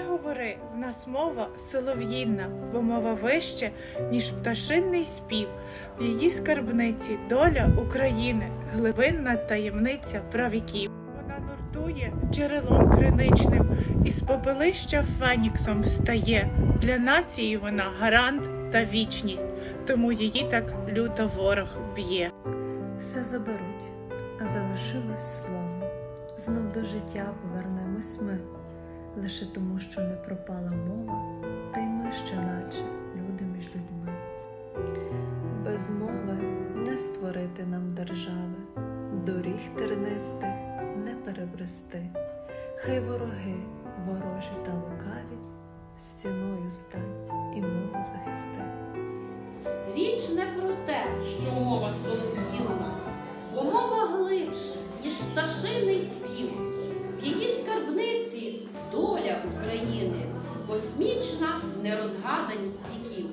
говори, в нас мова солов'їнна, бо мова вище, ніж пташинний спів. В її скарбниці доля України, глибинна таємниця правіків. Вона нуртує джерелом криничним, із попелища феніксом встає. Для нації вона гарант та вічність, тому її так люто ворог б'є. Все заберуть, а залишилось слово. Знов до життя повернемось ми, лише тому, що не пропала мова, та й ми ще наче люди між людьми. Без мови не створити нам держави, доріг тернистих не перебрести. Хай вороги, ворожі та лукаві, стіною стань і мову захисти. Річ не про те, що мова солов'їна, бо мова глибше, ніж пташиний спів. Космічна нерозгаданість віків.